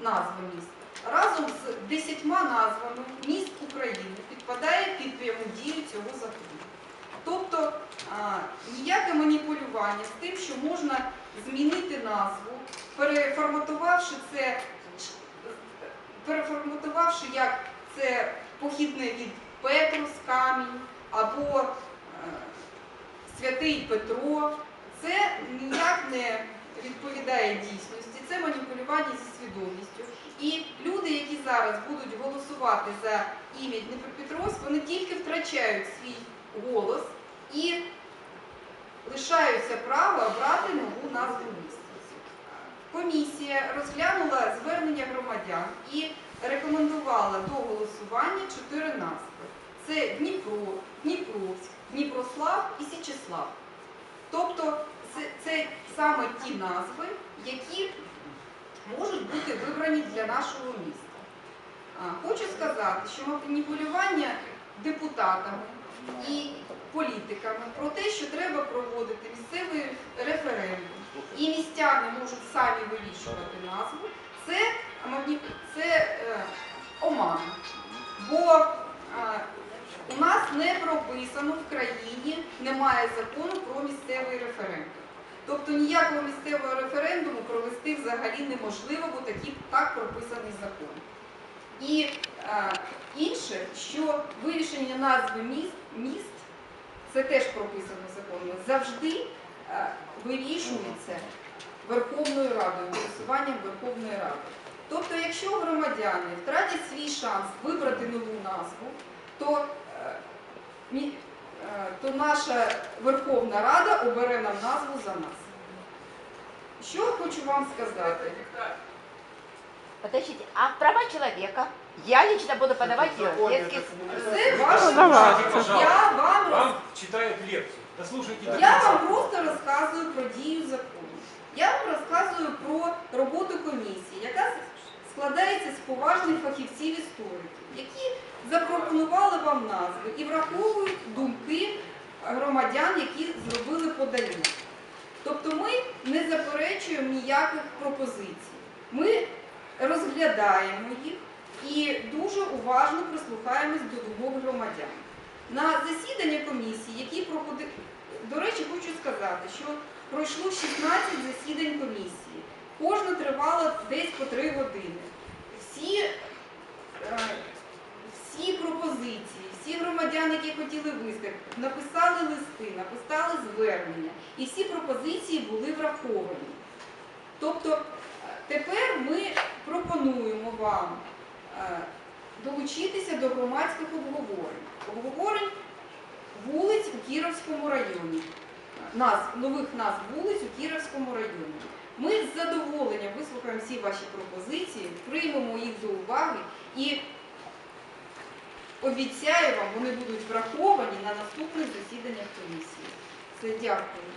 назва міста. Разом з десятьма назвами міст України підпадає під пряму дію цього закону. Тобто а, ніяке маніпулювання з тим, що можна змінити назву, переформатувавши це, переформатувавши як це похідне від Петрус камінь або Святий Петро, це ніяк не відповідає дійсності, це зі свідомістю. І люди, які зараз будуть голосувати за ім'я Дніпропетровськ, вони тільки втрачають свій голос і лишаються права обрати нову назву міста. Комісія розглянула звернення громадян і рекомендувала до голосування чотири назви: це Дніпро, Дніпровськ, Дніпрослав і Січеслав. Тобто це саме ті назви, які можуть бути вибрані для нашого міста. Хочу сказати, що маніпулювання депутатами і політиками про те, що треба проводити місцевий референдум, і містяни можуть самі вирішувати назву, це, це е, оман. Бо е, у нас не прописано в країні, немає закону про місцевий референдум. Тобто ніякого місцевого референдуму провести взагалі неможливо, бо такі, так прописаний закон. І е, інше, що вирішення назви міст, міст це теж прописано законом, завжди е, вирішується Верховною Радою, голосуванням Верховної Ради. Тобто, якщо громадяни втратять свій шанс вибрати нову назву, то, е, то наша Верховна Рада обере нам назву за нас. Що хочу вам сказати? Подождите, а права человека? Я лично буду подавать в детский Це ваше Ну, право. Я вам роз- Вам читают лекцию. Дослушайте до Я конца. вам просто розказую про дію закону. Я вам розказую про роботу комісії, яка складається з поважних фахівців істориків, які запропонували вам назви і враховують громадян, які зробили подання. Тобто ми не заперечуємо ніяких пропозицій. Ми розглядаємо їх і дуже уважно прислухаємось до думок громадян. На засідання комісії, які проходили, до речі, хочу сказати, що пройшло 16 засідань комісії. Кожна тривала десь по 3 години. Всі, е, всі пропозиції, всі громадяни, які хотіли виступити, написали листи, написали звернення, і всі пропозиції були враховані. Тобто е, тепер ми пропонуємо вам е, долучитися до громадських обговорень. Обговорень вулиць у Кіровському районі. Нових назв вулиць у Кіровському районі. Ми з задоволенням вислухаємо всі ваші пропозиції, приймемо їх до уваги і обіцяю вам, вони будуть враховані на наступних засіданнях комісії. Це дякую.